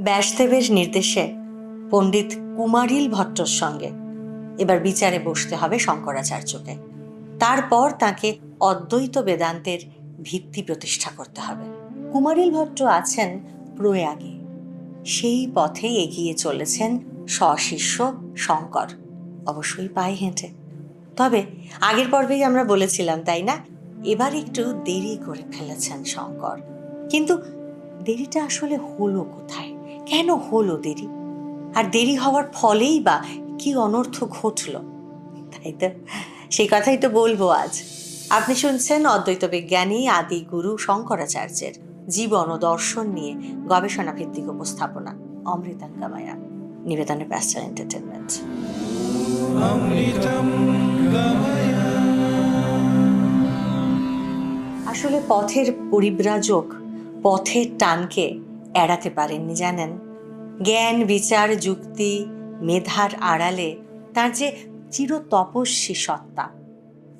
ব্যাসদেবের নির্দেশে পণ্ডিত কুমারিল ভট্টর সঙ্গে। এবার বিচারে বসতে হবে শঙ্করাচার্যকে। তারপর তাকে অদ্বৈত বেদান্তের ভিত্তি প্রতিষ্ঠা করতে হবে। কুমারিল ভট্ট আছেন প্রয়াগে। সেই পথে এগিয়ে চলেছেন সশিষ্য শঙ্কর। অবশ্যই পায়ে হেঁটে। তবে আগের পর্বেই আমরা বলেছিলাম, তাই না? এবার একটু দেরি করে ফেলেছেন শঙ্কর। কিন্তু দেরিটা আসলে হলো কোথায়? কেন হলো দেরি? আর দেরি হওয়ার ফলেই বা কি অনর্থ ঘটল? তাই তো সেই কথাই তো বলব আজ। আপনি শুনছেন অদ্বৈত বিজ্ঞানী আদি গুরু শঙ্করাচার্যের জীবন ও দর্শন নিয়ে গবেষণা ভিত্তিক উপস্থাপনা অমৃতাঙ্গামায়া নিবেদনে প্যাস্টার এন্টারটেনমেন্ট আসলে পথের পরিব্রাজক পথের টানকে এড়াতে পারেননি, জানেন? জ্ঞান, বিচার, যুক্তি, মেধার আড়ালে তার যে চির তপস্বী সত্তা,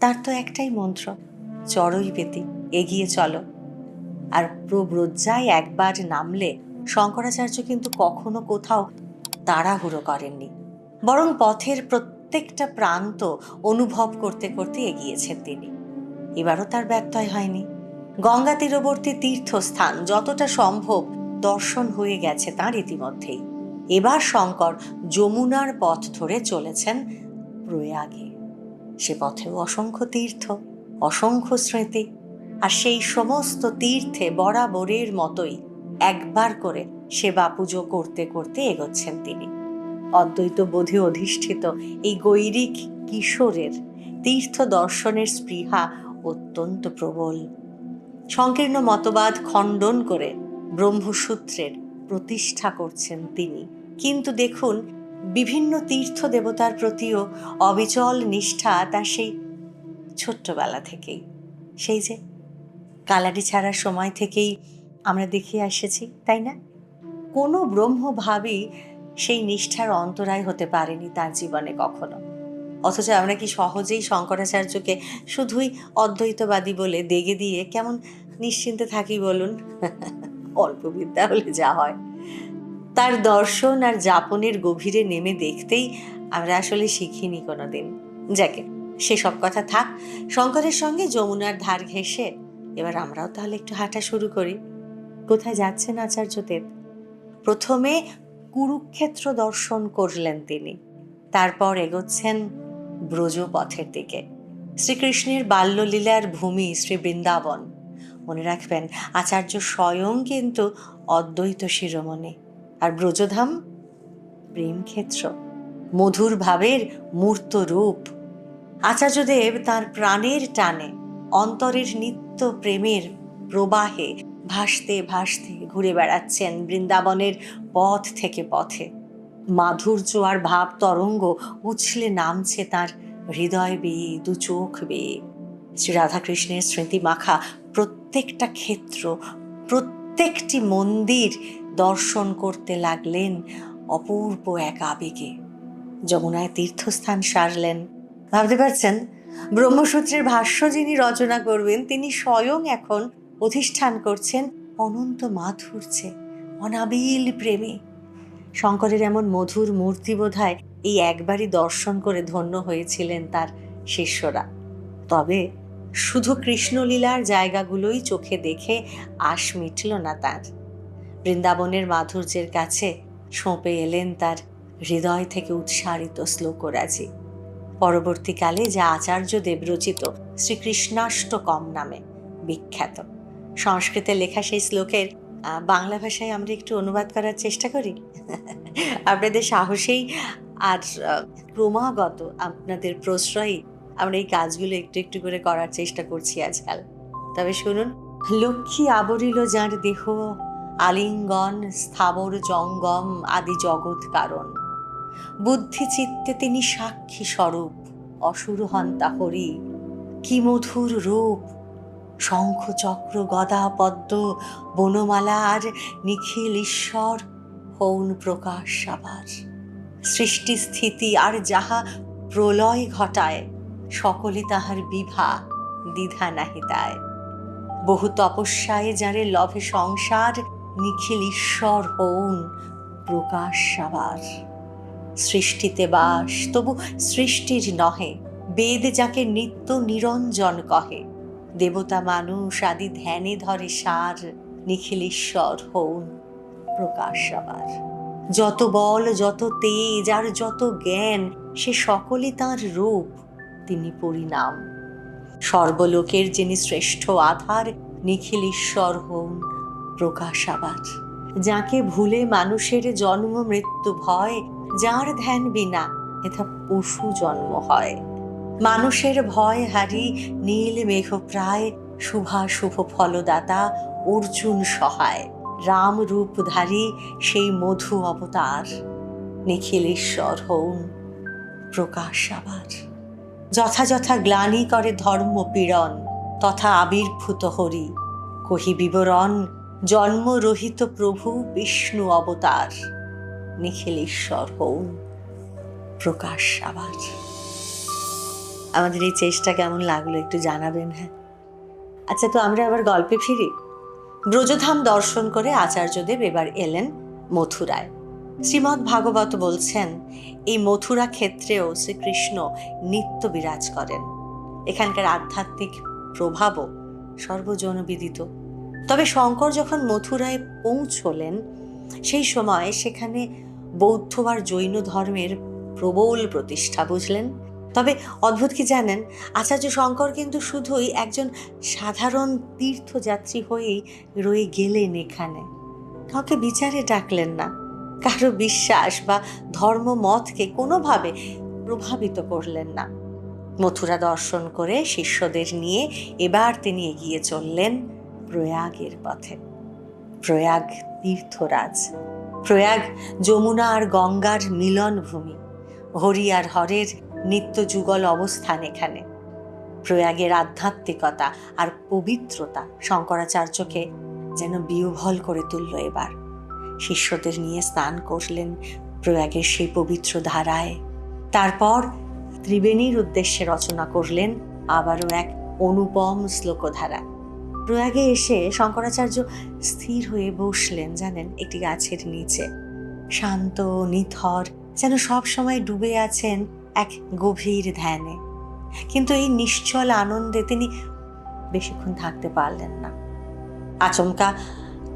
তার তো একটাই মন্ত্র, চড়ই পেতি এগিয়ে চলো। আর প্রব্রজ্জায় একবার নামলে শঙ্করাচার্য কিন্তু কখনো কোথাও তাড়াহুড়ো করেননি, বরং পথের প্রত্যেকটা প্রান্ত অনুভব করতে করতে এগিয়েছেন তিনি। এবারও তার ব্যত্যয় হয়নি। গঙ্গা তীরবর্তী তীর্থস্থান যতটা সম্ভব দর্শন হয়ে গেছে তার ইতিমধ্যেই। এবার শঙ্কর যমুনার পথ ধরে চলেছেন প্রয়াগে। সে পথেও অসংখ্য তীর্থ, অসংখ্য স্মৃতি, আর সেই সমস্ত তীর্থে বরাবরের মতোই একবার করে সেবা পুজো করতে করতে এগোচ্ছেন তিনি। অদ্বৈত বোধে অধিষ্ঠিত এই গৈরিক কিশোরের তীর্থ দর্শনের স্পৃহা অত্যন্ত প্রবল। সংকীর্ণ মতবাদ খণ্ডন করে ব্রহ্মসূত্রের প্রতিষ্ঠা করছেন তিনি। কিন্তু দেখুন, বিভিন্ন তীর্থ দেবতার প্রতিও অবিচল নিষ্ঠা তার সেই ছোট্টবেলা থেকেই। সেই যে কালারি ছাড়ার সময় থেকেই আমরা দেখে এসেছি, তাই না? কোনো ব্রহ্মভাবী সেই নিষ্ঠার অন্তরায় হতে পারেনি তার জীবনে কখনো। অথচ আমরা কি সহজেই শঙ্করাচার্যকে শুধুই অদ্বৈতবাদী বলে দেগে দিয়ে কেমন নিশ্চিন্তে থাকি বলুন? অল্প বিদ্যা হলে যা হয়। তার দর্শন আর যাপনের গভীরে নেমে দেখতেই আমরা আসলে শিখিনি কোনোদিন। যাকে সেসব কথা থাক, শঙ্করের সঙ্গে যমুনার ধার ঘেঁষে। এবার আমরাও তাহলে একটু হাঁটা শুরু করি। কোথায় যাচ্ছেন আচার্যদেব প্রথমে কুরুক্ষেত্র দর্শন করলেন তিনি। তারপর এগোচ্ছেন ব্রজপথের দিকে। শ্রীকৃষ্ণের বাল্যলীলার ভূমি শ্রী বৃন্দাবন। মনে রাখবেন, আচার্য স্বয়ং কিন্তু অদ্বৈত শিরোমণি। আর ব্রজধাম, প্রেমক্ষেত্র, মধুর ভাবের মূর্ত রূপ। আচার্যদেব তার প্রাণের টানে, অন্তরের নিত্য প্রেমের প্রবাহে ভাসতে ভাসতে ঘুরে বেড়াচ্ছেন বৃন্দাবনের পথ থেকে পথে। মাধুর্য আর ভাব তরঙ্গ উছলে নামছে তার হৃদয় বেয়ে, দু চোখ বেয়ে। শ্রী রাধাকৃষ্ণের স্মৃতি মাখা প্রত্যেকটা ক্ষেত্র, প্রত্যেকটি মন্দির দর্শন করতে লাগলেন অপূর্ব এক আবেগে। যমুনায় তীর্থস্থান সারলেন। ভাবতে পারছেন? ব্রহ্মসূত্রের ভাষ্য যিনি রচনা করবেন, তিনি স্বয়ং এখন অধিষ্ঠান করছেন অনন্ত মাধুর্যে, অনাবিল প্রেমে। শঙ্করের এমন মধুর মূর্তি বোধহয় এই একবারই দর্শন করে ধন্য হয়েছিলেন তার শিষ্যরা। তবে শুধু কৃষ্ণলীলার জায়গাগুলোই চোখে দেখে আশ মিটল না তার। বৃন্দাবনের মাধুর্যের কাছে সঁপে এলেন তার হৃদয় থেকে উৎসারিত শ্লোকরাজি। পরবর্তীকালে যা আচার্য দেবরচিত শ্রীকৃষ্ণাষ্টকম নামে বিখ্যাত। সংস্কৃতে লেখা সেই শ্লোকের বাংলা ভাষায় আমরা একটু অনুবাদ করার চেষ্টা করি? আপনাদের সাহসেই আর ক্রমাগত আপনাদের প্রশ্রয়ই আমরা এই কাজগুলো একটু একটু করে করার চেষ্টা করছি আজকাল। তবে শুনুন, লক্ষ্মী আবরিল যার দেহ, আলিঙ্গন, স্থাবর জঙ্গম আদি জগৎ কারণ। বুদ্ধি চিত্তে তিনি সাক্ষী স্বরূপ, অসুর হন্তা হরি কি মধুর রূপ, শঙ্খ চক্র, গদা পদ্ম, বনমালা আর নিখিল ঈশ্বর, হৌন প্রকাশ আবার। সৃষ্টি স্থিতি আর যাহা প্রলয় ঘটায় সকলে তাহার বিভা, দ্বিধা নাহি তায় বহু তপস্যায় যারে লভে সংসার, নিখিল ঈশ্বর হউন প্রকাশ সাবার সৃষ্টিতে বাস, তবু সৃষ্টির নহে, বেদ যাকে নিত্য নিরঞ্জন কহে। দেবতা মানুষ আদি ধ্যানে ধরে সার, নিখিল ঈশ্বর হউন প্রকাশ আবার। যত বল, যত তেজ, আর যত জ্ঞান, সে সকলে তার রূপ তিনি পরিণাম। সর্বলোকের যিনি শ্রেষ্ঠ আধার, নিখিল ঈশ্বর হন প্রকাশ আবার যাকে ভুলে মানুষের জন্ম মৃত্যু ভয়, যার ধ্যান বিনা এথা পশু জন্ম হয়। মানুষের ভয় হারি নীল মেঘ প্রায় শুভা শুভ ফলদাতা অর্জুন সহায়। রাম রূপধারী সেই মধু অবতার, নিখিল ঈশ্বর হউন প্রকাশ আবার যথাযথা গ্লানি করে ধর্ম পীড়ন, তথা আবির্ভূত হরি। কহি বিবরণ জন্মরহিত প্রভু বিষ্ণু অবতার। নিখিল ঈশ্বর হউন প্রকাশ আবার। আমাদের এই চেষ্টা কেমন লাগল একটু জানাবেন হ্যাঁ? আচ্ছা তো আমরা আবার গল্পে ফিরি। ব্রজধাম দর্শন করে আচার্যদেব এবার এলেন মথুরায়। শ্রীমৎ ভাগবত বলছেন, এই মথুরা ক্ষেত্রেও শ্রীকৃষ্ণ নিত্য বিরাজ করেন। এখানকার আধ্যাত্মিক প্রভাবও সর্বজনবিদিত তবে শঙ্কর যখন মথুরায় পৌঁছলেন, সেই সময় সেখানে বৌদ্ধ আর জৈন ধর্মের প্রবল প্রতিষ্ঠা বুঝলেন। তবে অদ্ভুত কি জানেন, আচার্য শঙ্কর কিন্তু শুধুই একজন সাধারণ তীর্থযাত্রী হয়েই রয়ে গেলেন এখানে। কাউকে বিচারে ডাকলেন না। কারও বিশ্বাস বা ধর্মমতকে কোনোভাবে প্রভাবিত করলেন না। মথুরা দর্শন করে শিষ্যদের নিয়ে এবার তিনি এগিয়ে চললেন প্রয়াগের পথে। প্রয়াগ তীর্থরাজ। প্রয়াগ যমুনা আর গঙ্গার মিলন ভূমি হরি আর হরের নিত্য যুগল অবস্থান এখানে। প্রয়াগের আধ্যাত্মিকতা আর পবিত্রতা শঙ্করাচার্যকে যেন বিহ্বল করে তুলল এবার। শিষ্যদের নিয়ে স্নান করলেন প্রয়াগের সেই পবিত্র ধারায়। তারপর ত্রিবেণীর উদ্দেশ্যে রচনা করলেন আবারও এক অনুপম শ্লোকধারা। প্রয়াগে এসে শঙ্করাচার্য স্থির হয়ে বসলেন, জানেন, একটি গাছের নিচে। শান্ত, নিথর, যেন সব সময় ডুবে আছেন এক গভীর ধ্যানে। কিন্তু এই নিশ্চল আনন্দে তিনি বেশিক্ষণ থাকতে পারলেন না। আচমকা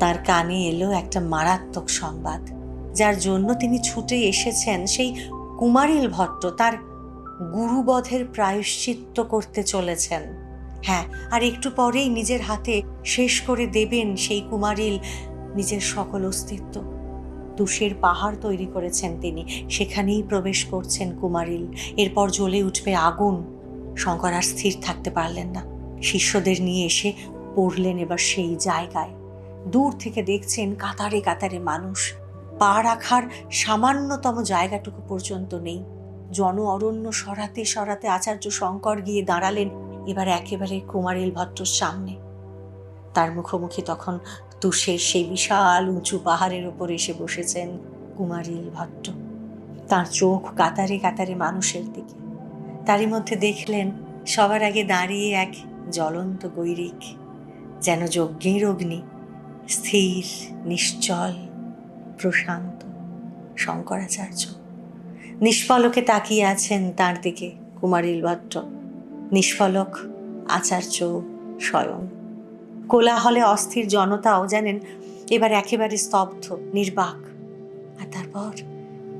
তার কানে এলো একটা মারাত্মক সংবাদ, যার জন্য তিনি ছুটে এসেছেন সেই কুমারিল ভট্ট, তার গুরুবধের প্রায়শ্চিত্ত করতে চলেছেন। হ্যাঁ আর একটু পরেই নিজের হাতে শেষ করে দেবেন সেই কুমারিল নিজের সকল অস্তিত্ব। তুষের পাহাড় তৈরি করেছেন তিনি, সেখানেই প্রবেশ করছেন কুমারিল। এরপর জ্বলে উঠবে আগুন। শঙ্কর আর স্থির থাকতে পারলেন না। শিষ্যদের নিয়ে এসে পড়লেন এবার সেই জায়গায়। দূর থেকে দেখছেন কাতারে কাতারে মানুষ। পা রাখার সামান্যতম জায়গাটুকু পর্যন্ত নেই। জন অরণ্য সরাতে সরাতে আচার্য শঙ্কর গিয়ে দাঁড়ালেন এবার একেবারে কুমারিল ভট্টর সামনে। তার মুখোমুখি তখন তুষের সেই বিশাল উঁচু পাহাড়ের ওপর এসে বসেছেন কুমারিল ভট্ট। তার চোখ কাতারে কাতারে মানুষের দিকে। তারই মধ্যে দেখলেন সবার আগে দাঁড়িয়ে এক জ্বলন্ত গৈরিক, যেন যজ্ঞের অগ্নি। স্থির, নিশ্চল, প্রশান্ত শঙ্করাচার্য। নিষ্ফলকে তাকিয়ে আছেন তার দিকে কুমারিল ভট্ট নিষ্ফলক আচার্য স্বয়ং। কোলাহলে অস্থির জনতাও জানেন এবার একেবারে স্তব্ধ, নির্বাক। আর তারপর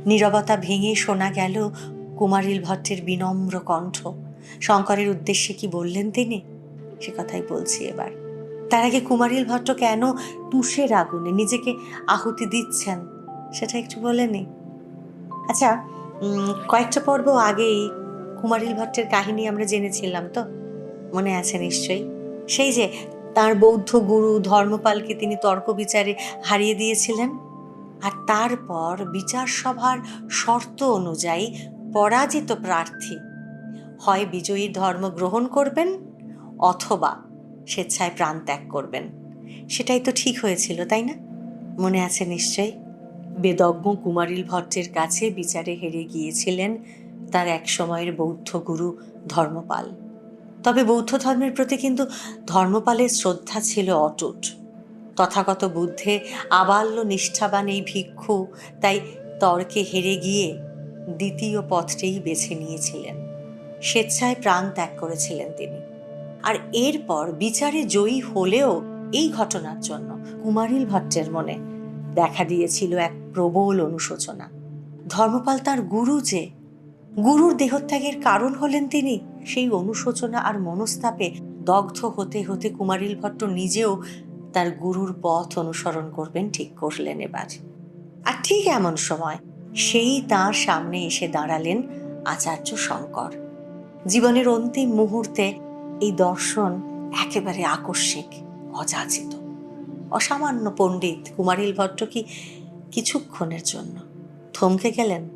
নীরবতা ভেঙে শোনা গেল কুমারিল ভট্টের বিনম্র কণ্ঠ। শঙ্করের উদ্দেশ্যে কি বললেন তিনি? সে কথাই বলছি এবার। তার আগে কুমারিল ভট্ট কেন তুষের আগুনে নিজেকে আহুতি দিচ্ছেন, সেটা একটু বলে নি? আচ্ছা কয়েকটা পর্ব আগেই কুমারিল ভট্টের কাহিনী আমরা জেনেছিলাম তো? মনে আছে নিশ্চয়ই? সেই যে তার বৌদ্ধ গুরু ধর্মপালকে তিনি তর্ক বিচারে হারিয়ে দিয়েছিলেন, আর তারপর বিচার সভার শর্ত অনুযায়ী পরাজিত প্রার্থী হয় বিজয়ী ধর্ম গ্রহণ করবেন অথবা স্বেচ্ছায় প্রাণ ত্যাগ করবেন। সেটাই তো ঠিক হয়েছিল, তাই না? মনে আছে নিশ্চয়ই বেদজ্ঞ কুমারিল ভট্টের কাছে বিচারে হেরে গিয়েছিলেন তার এক সময়ের বৌদ্ধ গুরু ধর্মপাল। তবে বৌদ্ধ ধর্মের প্রতি কিন্তু ধর্মপালের শ্রদ্ধা ছিল অটুট। তথাগত বুদ্ধে আবাল্য নিষ্ঠাবান এই ভিক্ষু তাই তর্কে হেরে গিয়ে দ্বিতীয় পথটিই বেছে নিয়েছিলেন। স্বেচ্ছায় প্রাণ ত্যাগ করেছিলেন তিনি। আর এরপর বিচারে জয়ী হলেও এই ঘটনার জন্য কুমারিল ভট্টের মনে দেখা দিয়েছিল এক প্রবল অনুশোচনা। ধর্মপাল তার গুরু যে, গুরুর দেহত্যাগের কারণ হলেন তিনি। সেই অনুশোচনা আর মনস্তাপে দগ্ধ হতে হতে কুমারিল ভট্ট নিজেও তার গুরুর পথ অনুসরণ করবেন, ঠিক করলেন এবার। আর ঠিক এমন সময় সেই তার সামনে এসে দাঁড়ালেন আচার্য শঙ্কর। জীবনের অন্তিম মুহূর্তে এই দর্শন একেবারে আকস্মিক, অযাচিত। অসামান্য পণ্ডিত কুমারিল ভট্ট কি কিছুক্ষণের জন্য? থমকে গেলেন?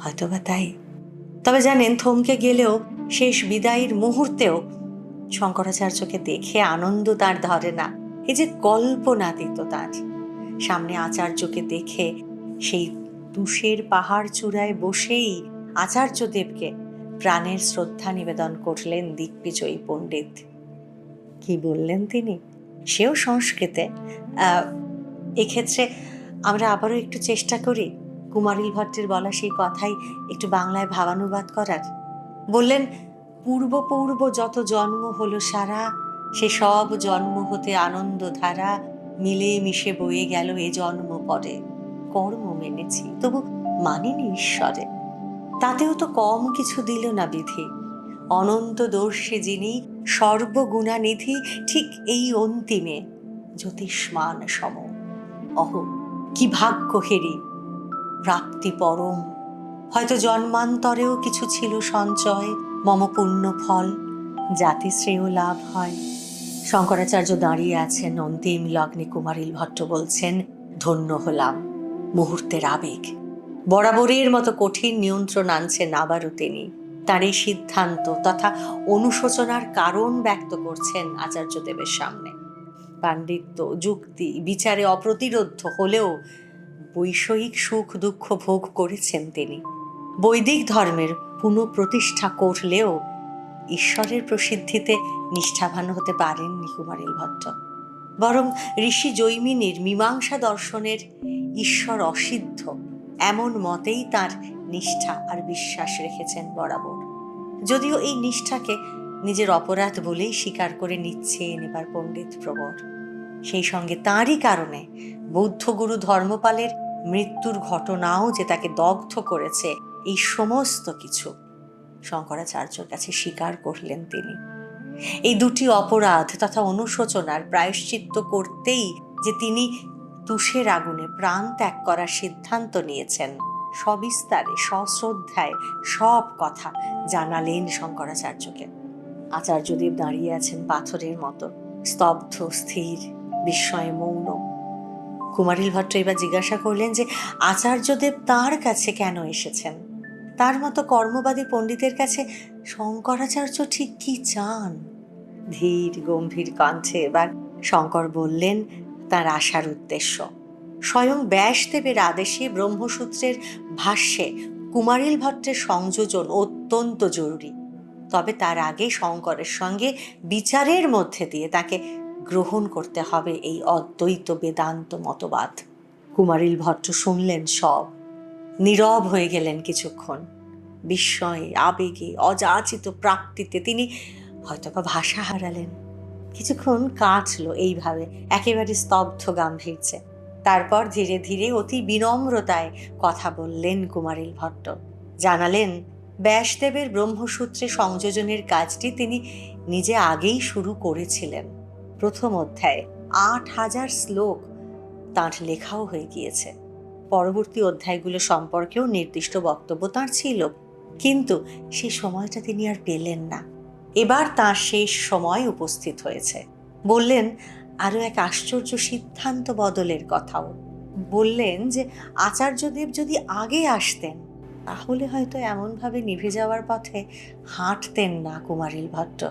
হয়তোবা তাই। তবে জানেন, থমকে গেলেও শেষ বিদায়ের মুহূর্তেও শঙ্করাচার্যকে দেখে আনন্দ তার ধরে না। এই যে কল্পনাতীত তার। সামনে আচার্যকে দেখে সেই তুষের পাহাড় চূড়ায় বসেই আচার্যদেবকে প্রাণের শ্রদ্ধা নিবেদন করলেন দিগ্বিজয়ী পণ্ডিত। কি বললেন তিনি? সেও সংস্কৃতে। এক্ষেত্রে আমরা আবারও একটু চেষ্টা করি কুমারিল ভট্টের বলা সেই কথাই একটু বাংলায় ভাবানুবাদ করার। বললেন, পূর্ব পূর্ব যত জন্ম হলো সারা, সে সব জন্ম হতে আনন্দ ধারা মিলে মিশে বয়ে গেল এ জন্ম পরে। কর্ম মেনেছি, তবু মানিনি ঈশ্বরে। তাতেও তো কম কিছু দিল না বিধি। অনন্ত দর্শে যিনি সর্বগুণানিধি, ঠিক এই অন্তিমে জ্যোতিষ্মান সম। অহ, কি ভাগ্য হেরি! প্রাপ্তি পরম। হয়তো জন্মান্তরেও কিছু ছিল সঞ্চয়, মম পুণ্য ফল জাতি শ্রেয় লাভ হয়। শঙ্করাচার্য দাঁড়িয়ে আছেন অন্তিম লগ্নে কুমারিল ভট্ট বলছেন, ধন্য হলাম, মুহূর্তের আবেগ। বরাবরের মতো কঠিন নিয়ন্ত্রণ আনছেন আবারও তিনি। তার এই সিদ্ধান্ত তথা অনুশোচনার কারণ ব্যক্ত করছেন আচার্যদেবের সামনে। পাণ্ডিত্য, যুক্তি, বিচারে অপ্রতিরোধ হলেও বৈষয়িক সুখ দুঃখ ভোগ করেছেন তিনি। বৈদিক ধর্মের পুনঃপ্রতিষ্ঠা করলেও ঈশ্বরের প্রসিদ্ধিতে নিষ্ঠাবান হতে পারেননি কুমারিল ভট্ট। বরং ঋষি জৈমিনীর মীমাংসা দর্শনের ঈশ্বর অসিদ্ধ। এমন মতেই তার নিষ্ঠা আর বিশ্বাস রেখেছেন বরাবর। যদিও এই নিষ্ঠাকে নিজের অপরাধ বলেই স্বীকার করে নিচ্ছে এবার পণ্ডিত প্রবর। সেই সঙ্গে তাঁরই কারণে বৌদ্ধগুরু ধর্মপালের মৃত্যুর ঘটনাও যে তাকে দগ্ধ করেছে, এই সমস্ত কিছু শঙ্করাচার্যর কাছে স্বীকার করলেন তিনি। এই দুটি অপরাধ তথা অনুশোচনার প্রায়শ্চিত্ত করতেই যে তিনি তুষের আগুনে প্রাণ ত্যাগ করার সিদ্ধান্ত নিয়েছেন। সবিস্তারে, সশ্রদ্ধায় সব কথা জানালেন শঙ্করাচার্যকে। আচার্যদেব দাঁড়িয়ে আছেন পাথরের মতো, স্তব্ধ, স্থির, বিস্ময়ে মৌন। কুমারিল ভট্ট এবার জিজ্ঞাসা করলেন যে, আচার্যদেব তার কাছে কেন এসেছেন? তার মতো কর্মবাদী পণ্ডিতের কাছে শঙ্করাচার্য ঠিক কি চান? ধীর, গম্ভীর কণ্ঠে এবার শঙ্কর বললেন তার আসার উদ্দেশ্য। স্বয়ং ব্যাসদেবের আদেশে ব্রহ্মসূত্রের ভাষ্যে কুমারিল ভট্টের সংযোজন অত্যন্ত জরুরি। তবে তার আগে শঙ্করের সঙ্গে বিচারের মধ্যে দিয়ে তাকে গ্রহণ করতে হবে এই অদ্বৈত বেদান্ত মতবাদ। কুমারিল ভট্ট শুনলেন সব। নীরব হয়ে গেলেন কিছুক্ষণ। বিস্ময়ে, আবেগে, অযাচিত প্রাপ্তিতে তিনি হয়তোবা ভাষা হারালেন। কিছুক্ষণ কাটল এইভাবে, একেবারে স্তব্ধ গাম্ভীর্যে। তারপর ধীরে ধীরে অতি বিনম্রতায় কথা বললেন কুমারিল ভট্ট। জানালেন, ব্যাসদেবের ব্রহ্মসূত্রে সংযোজনের কাজটি তিনি নিজে আগেই শুরু করেছিলেন। প্রথম অধ্যায়ে আট হাজার শ্লোক তাঁর লেখাও হয়ে গিয়েছে। পরবর্তী অধ্যায়গুলো সম্পর্কেও নির্দিষ্ট বক্তব্য তাঁর ছিল। কিন্তু সে সময়টা তিনি আর পেলেন না। এবার তাঁর শেষ সময় উপস্থিত হয়েছে। বললেন আরও এক আশ্চর্য সিদ্ধান্ত বদলের কথাও। বললেন যে, আচার্যদেব যদি আগে আসতেন, তাহলে হয়তো এমনভাবে নিভে যাওয়ার পথে হাঁটতেন না কুমারিল ভট্ট।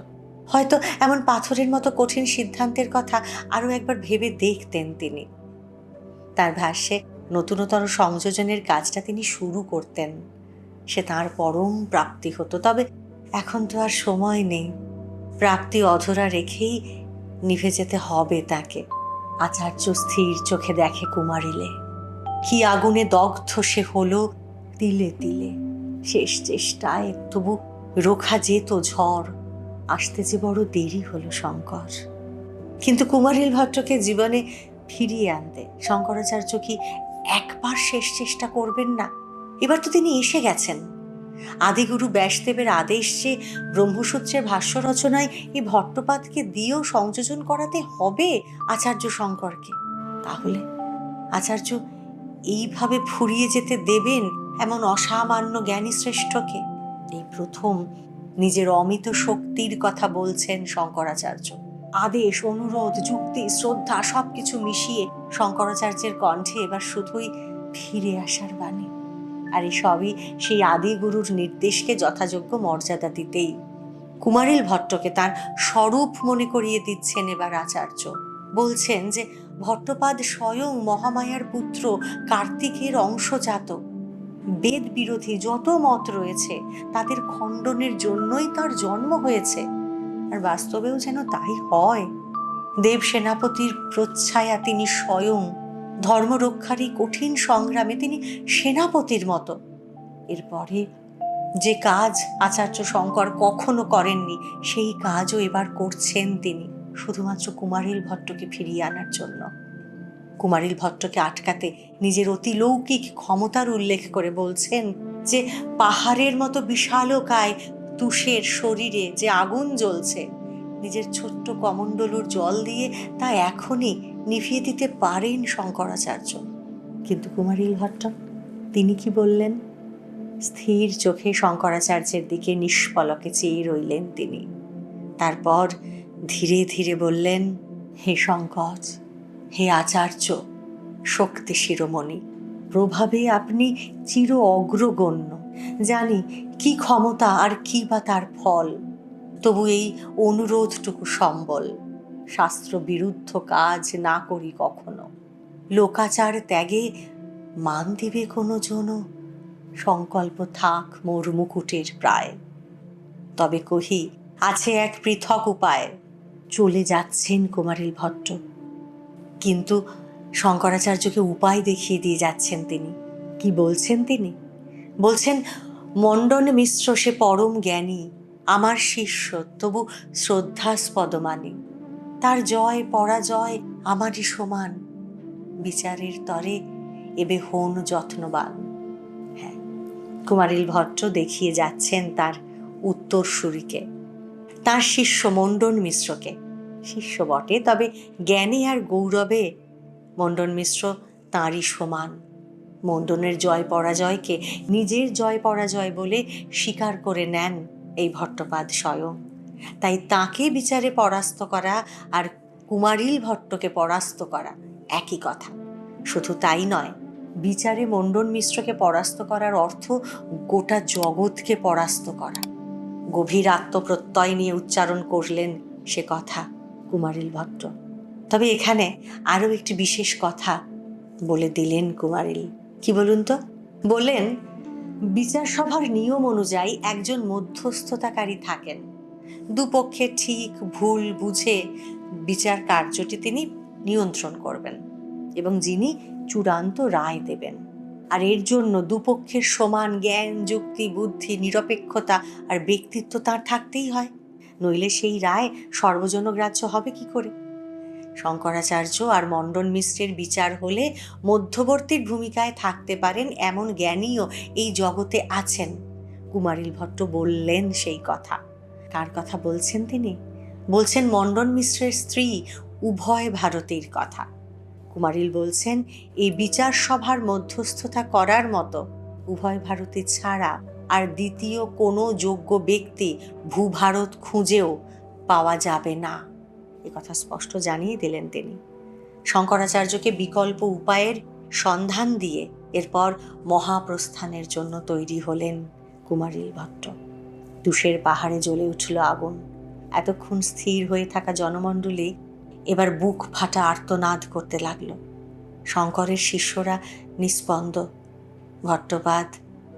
হয়তো এমন পাথরের মতো কঠিন সিদ্ধান্তের কথা আরও একবার ভেবে দেখতেন তিনি। তার ভাষ্যে, নতুনতর সংযোজনের কাজটা তিনি শুরু করতেন। সে তার পরম প্রাপ্তি হতো। তবে এখন তো আর সময় নেই। প্রাপ্তি অধরা রেখেই নিভে যেতে হবে তাকে। আচার্য স্থির চোখে দেখে কুমারিলে। কি আগুনে দগ্ধ সে হলো তিলে তিলে। শেষ চেষ্টায় তবু রোখা যেত ঝড়। আসতে যে বড় দেরি হলো শঙ্কর। কিন্তু কুমারিল ভট্টকে জীবনে ফিরিয়ে আনতে শঙ্করাচার্য কি একবার শেষ চেষ্টা করবেন না? এবার তো তিনি এসে গেছেন। আদিগুরু ব্যাসদেবের আদেশ যে ব্রহ্মসূত্রের ভাষ্য রচনায় এই ভট্টপাদকে দিয়েও সংযোজন করাতে হবে আচার্য শঙ্করকে, তাহলে আচার্য এইভাবে ফুরিয়ে যেতে দেবেন এমন অসামান্য জ্ঞানী শ্রেষ্ঠকে এই প্রথম নিজের অমিত শক্তির কথা বলছেন শঙ্করাচার্য। আদেশ, অনুরোধ, যুক্তি, শ্রদ্ধা সবকিছু মিশিয়ে শঙ্করাচার্যের কণ্ঠে এবার শুধুই ফিরে আসার বাণী। আর এই সবই সেই আদি গুরুর নির্দেশকে যথাযোগ্য মর্যাদা দিতেই। কুমারিল ভট্টকে তার স্বরূপ মনে করিয়ে দিচ্ছেন এবার আচার্য। বলছেন যে, ভট্টপাদ স্বয়ং মহামায়ার পুত্র কার্তিকের অংশজাত বেদ বিরোধী যত মত রয়েছে, তাদের খণ্ডনের জন্যই তার জন্ম হয়েছে। আর বাস্তবেও যেন তাই হয়। দেব সেনাপতির প্রচ্ছায়া তিনি স্বয়ং ধর্মরক্ষারই কঠিন সংগ্রামে তিনি সেনাপতির মতো। এরপরে যে কাজ আচার্য শঙ্কর কখনো করেননি, সেই কাজও এবার করছেন তিনি, শুধুমাত্র কুমারিল ভট্টকে ফিরিয়ে আনার জন্য। কুমারিল ভট্টকে আটকাতে নিজের অতিলৌকিক ক্ষমতার উল্লেখ করে বলছেন যে, পাহাড়ের মতো বিশালকায় তুষের শরীরে যে আগুন জ্বলছে, নিজের ছোট্ট কমণ্ডলুর জল দিয়ে তা এখনই নিভিয়ে দিতে পারেন শঙ্করাচার্য। কিন্তু কুমারিল ভট্ট, তিনি কি বললেন? স্থির চোখে শঙ্করাচার্যের দিকে নিষ্পলকে চেয়ে রইলেন তিনি। তারপর ধীরে ধীরে বললেন, হে শঙ্কর, হে আচার্য, শক্তি শিরোমণি, প্রভাবে আপনি চির অগ্রগণ্য। জানি কি ক্ষমতা আর কি বা তার ফল। তবু এই অনুরোধটুকু সম্বল। শাস্ত্র বিরুদ্ধ কাজ না করি কখনো। লোকাচার ত্যাগে মান দিবে কোনো জন সংকল্প থাক মোর মুকুটের প্রায়। তবে কহি, আছে এক পৃথক উপায়। চলে যাচ্ছেন কুমারিল ভট্ট। কিন্তু শঙ্করাচার্যকে উপায় দেখিয়ে দিয়ে যাচ্ছেন তিনি। কি বলছেন তিনি? বলছেন, মণ্ডন মিশ্র সে পরম জ্ঞানী, আমার শিষ্য, তবু শ্রদ্ধাস্পদ মানি তার জয়, পরাজয় আমারই সমান। বিচারের তরে এবে হন যত্নবান। হ্যাঁ কুমারিল ভট্ট দেখিয়ে যাচ্ছেন তার উত্তরসূরিকে তার শিষ্য মণ্ডন মিশ্রকে। শিষ্য বটে, তবে জ্ঞানে আর গৌরবে মণ্ডন মিশ্র তাঁরই সমান। মণ্ডনের জয়, পরাজয়কে নিজের জয়, পরাজয় বলে স্বীকার করে নেন এই ভট্টপাদ স্বয়ং। তাই তাকে বিচারে পরাস্ত করা আর কুমারিল ভট্টকে পরাস্ত করা একই কথা। শুধু তাই নয়, বিচারে মণ্ডন মিশ্রকে পরাস্ত করার অর্থ গোটা জগৎকে পরাস্ত করা। গভীর আত্মপ্রত্যয় নিয়ে উচ্চারণ করলেন সে কথা কুমারিল ভট্ট। তবে এখানে আরও একটি বিশেষ কথা বলে দিলেন কুমারিল। কি বলুন তো? বললেন বিচার সভার নিয়ম অনুযায়ী একজন মধ্যস্থতাকারী থাকেন। দুপক্ষের ঠিক ভুল বুঝে বিচার কার্যটি তিনি নিয়ন্ত্রণ করবেন এবং যিনি চূড়ান্ত রায় দেবেন। আর এর জন্য দুপক্ষের সমান জ্ঞান, যুক্তি, বুদ্ধি, নিরপেক্ষতা আর ব্যক্তিত্ব তার থাকতেই হয়। নইলে সেই রায় সর্বজনগ্রাহ্য হবে কি করে? শঙ্করাচার্য আর মণ্ডন মিশ্রের বিচার হলে মধ্যবর্তীর ভূমিকায় থাকতে পারেন এমন জ্ঞানীও এই জগতে আছেন। কুমারিল ভট্ট বললেন সেই কথা। কার কথা বলছেন তিনি? বলছেন মণ্ডন মিশ্রের স্ত্রী উভয় ভারতীর কথা। কুমারিল বলছেন, এই বিচার সভার মধ্যস্থতা করার মতো উভয় ভারতী ছাড়া আর দ্বিতীয় কোনো যোগ্য ব্যক্তি ভূভারত খুঁজেও পাওয়া যাবে না। এ কথা স্পষ্ট জানিয়ে দিলেন তিনি। শঙ্করাচার্যকে বিকল্প উপায়ের সন্ধান দিয়ে এরপর মহাপ্রস্থানের জন্য তৈরি হলেন কুমারিল ভট্ট। তুষের পাহাড়ে জ্বলে উঠল আগুন। এতক্ষণ স্থির হয়ে থাকা জনমণ্ডলী এবার বুক ফাটা আর্তনাদ করতে লাগল। শঙ্করের শিষ্যরা নিস্পন্দ ভট্টপাদ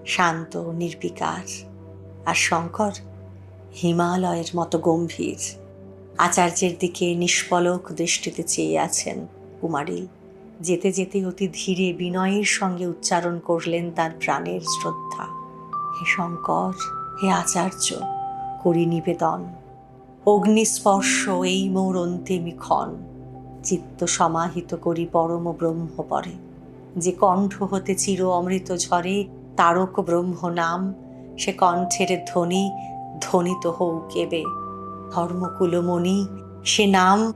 শান্ত, নির্বিকার। আর শঙ্কর হিমালয়ের মতো গম্ভীর। আচার্যের দিকে নিষ্পলক দৃষ্টিতে চেয়ে আছেন কুমারী। যেতে যেতে অতি ধীরে বিনয়ের সঙ্গে উচ্চারণ করলেন তার প্রাণের শ্রদ্ধা। হে শঙ্কর! হে আচার্য, করি নিবেদন। অগ্নিস্পর্শ এই মোর অন্তিমী ক্ষণ চিত্ত সমাহিত করি পরম ব্রহ্ম পরে যে কণ্ঠ হতে চির অমৃত ঝরে, তারক ব্রহ্ম নাম। সে কণ্ঠের ধ্বনি, ধ্বনিত হৌ কেবে। ধর্মকুলমণি, সে নাম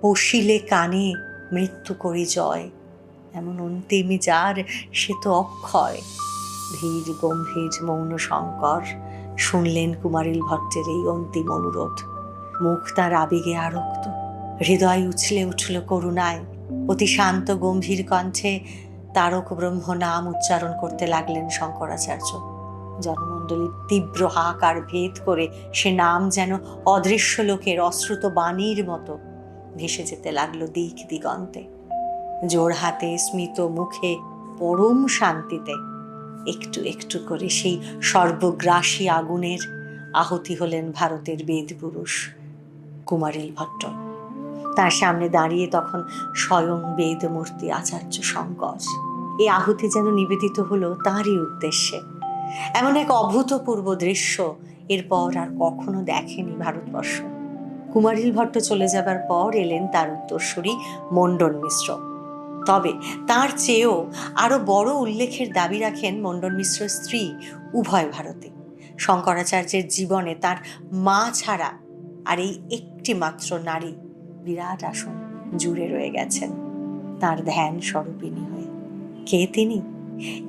পশিলে কানে মৃত্যু করি জয়। এমন অন্তিমী যার, সে তো অক্ষয়। ধীর, গম্ভীর, মৌন শঙ্কর। শুনলেন কুমারিল ভট্টের এই অন্তিম অনুরোধ। মুখ তার আবেগে আরক্ত। হৃদয় উছলে উঠল করুণায়। অতি শান্ত, গম্ভীর কণ্ঠে তারক ব্রহ্ম নাম উচ্চারণ করতে লাগলেন শঙ্করাচার্য। জনমণ্ডলীর তীব্র হাহাকার ভেদ করে সে নাম যেন অদৃশ্য লোকের অশ্রুত বাণীর মতো ভেসে যেতে লাগল দিক দিগন্তে। জোর হাতে স্মিত মুখে পরম শান্তিতে একটু একটু করে সেই সর্বগ্রাসী আগুনের আহুতি হলেন ভারতের বেদ পুরুষ কুমারিল ভট্ট। তার সামনে দাঁড়িয়ে তখন স্বয়ং বেদমূর্তি আচার্য শঙ্কর। এই আহুতি যেন নিবেদিত হলো তাঁরই উদ্দেশ্যে। এমন এক অভূতপূর্ব দৃশ্য এরপর আর কখনো দেখেনি ভারতবর্ষ। কুমারিল ভট্ট চলে যাবার পর এলেন তার উত্তরসূরি মণ্ডন মিশ্র। তবে তার চেয়েও আরও বড় উল্লেখের দাবি রাখেন মণ্ডন মিশ্র স্ত্রী উভয় ভারতে। শঙ্করাচার্যের জীবনে তার মা ছাড়া আর এই একটি মাত্র নারী বিরাট আসন জুড়ে রয়ে গেছেন। তার ধ্যান স্বরূপিণী হয়ে। কে তিনি?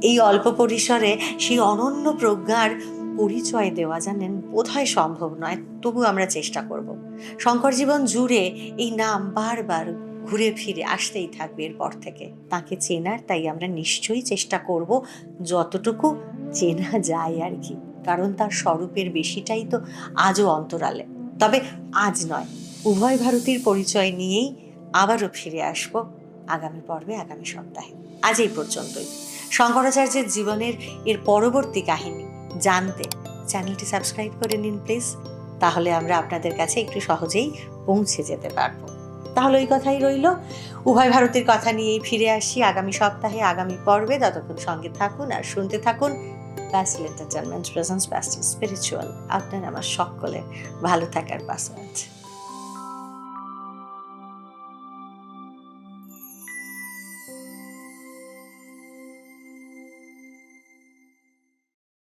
এই অল্প পরিসরে সেই অনন্য প্রজ্ঞার পরিচয় দেওয়া জানেন বোধহয় সম্ভব নয় তবু আমরা চেষ্টা করব। শঙ্কর জীবন জুড়ে এই নাম বারবার ঘুরে ফিরে আসতেই থাকবে এরপর থেকে। তাকে চেনার তাই আমরা নিশ্চয়ই চেষ্টা করব যতটুকু চেনা যায় আর কি। কারণ তার স্বরূপের বেশিটাই তো আজও অন্তরালে। তবে আজ নয়, উভয় ভারতীর পরিচয় নিয়েই আবারও ফিরে আসব আগামী পর্বে, আগামী সপ্তাহে। আজ এই পর্যন্তই। শঙ্করাচার্যের জীবনের এর পরবর্তী কাহিনী জানতে চ্যানেলটি সাবস্ক্রাইব করে নিন প্লিজ। তাহলে আমরা আপনাদের কাছে একটু সহজেই পৌঁছে যেতে পারব। তাহলে ওই কথাই রইল। উভয় ভারতের কথা নিয়েই ফিরে আসি। আগামী সপ্তাহে, আগামী পর্বে ততক্ষণ সঙ্গে থাকুন আর শুনতে থাকুন। প্যাসিল এন্টারটেনমেন্ট প্রেজেন্স প্যাস্টিল স্পিরিচুয়াল আপনার, আমার সকলে ভালো থাকার পাসওয়ার্ড।